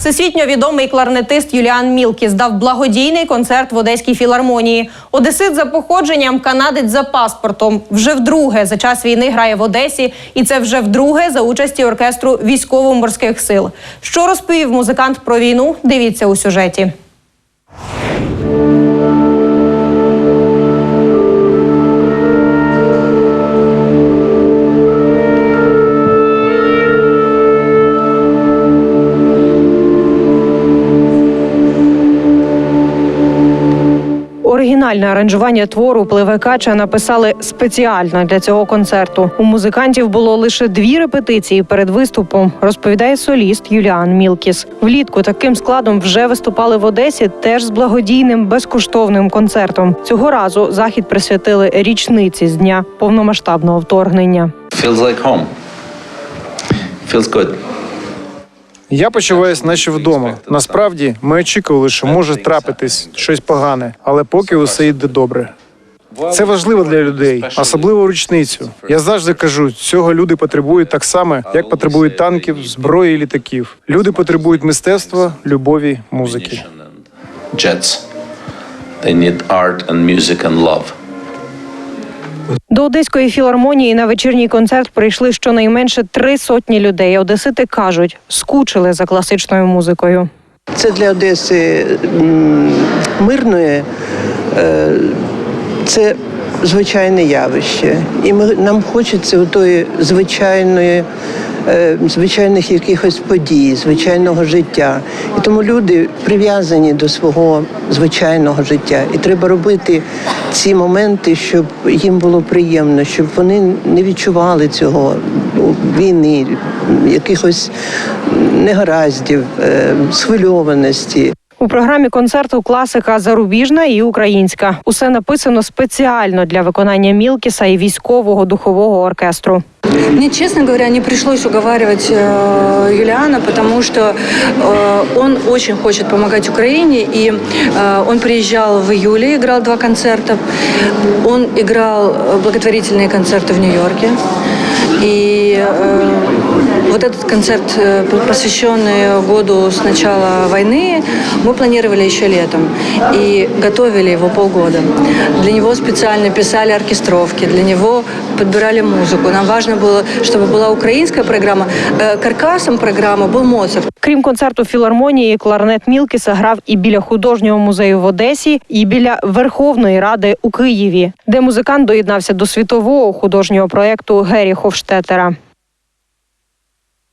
Всесвітньо відомий кларнетист Юліан Мілкі здав благодійний концерт в Одеській філармонії. Одесит за походженням, канадець за паспортом. Вже вдруге за час війни грає в Одесі, і це вже вдруге за участі оркестру військово-морських сил. Що розповів музикант про війну? Дивіться у сюжеті. Оригінальне аранжування твору Пливе Кача написали спеціально для цього концерту. У музикантів було лише дві репетиції перед виступом, розповідає соліст Юліан Мілкіс. Влітку таким складом вже виступали в Одесі, теж з благодійним безкоштовним концертом. Цього разу захід присвятили річниці з дня повномасштабного вторгнення. Feels like home. Feels good. Я почуваюся, наче вдома. Насправді, ми очікували, що може трапитись щось погане, але поки усе йде добре. Це важливо для людей, особливо річницю. Я завжди кажу, цього люди потребують так само, як потребують танків, зброї і літаків. Люди потребують мистецтва, любові, музики. Jets. They need art and music and love. До одеської філармонії на вечірній концерт прийшли щонайменше три сотні людей. Одесити кажуть, скучили за класичною музикою. Це для Одеси мирної, е, це звичайне явище. І ми, нам хочеться тої звичайної, е, звичайних якихось подій, звичайного життя. І тому люди прив'язані до свого звичайного життя. І треба робити ці моменти, щоб їм було приємно, щоб вони не відчували цього ну, війни, якихось негараздів, е, схвильованості. У програмі концерту класика зарубіжна і українська. Усе написано спеціально для виконання Мілкіса і військового духового оркестру. Мне, честно говоря, не пришлось уговаривать э, Юлиана, потому что э, он очень хочет помогать Украине, и э, он приезжал в июле, играл два концерта. Он играл э, благотворительные концерты в Нью-Йорке. И э, вот этот концерт, э, посвященный году с начала войны, мы планировали еще летом и готовили его полгода. Для него специально писали оркестровки, для него подбирали музыку. Нам важно было, чтобы была украинская программа. Э, Каркасом программы был Моцарт. Крім концерту філармонії, кларнет Мілкіса грав і біля художнього музею в Одесі, і біля Верховної Ради у Києві, де музикант доєднався до світового художнього проєкту Гері Хофштетера.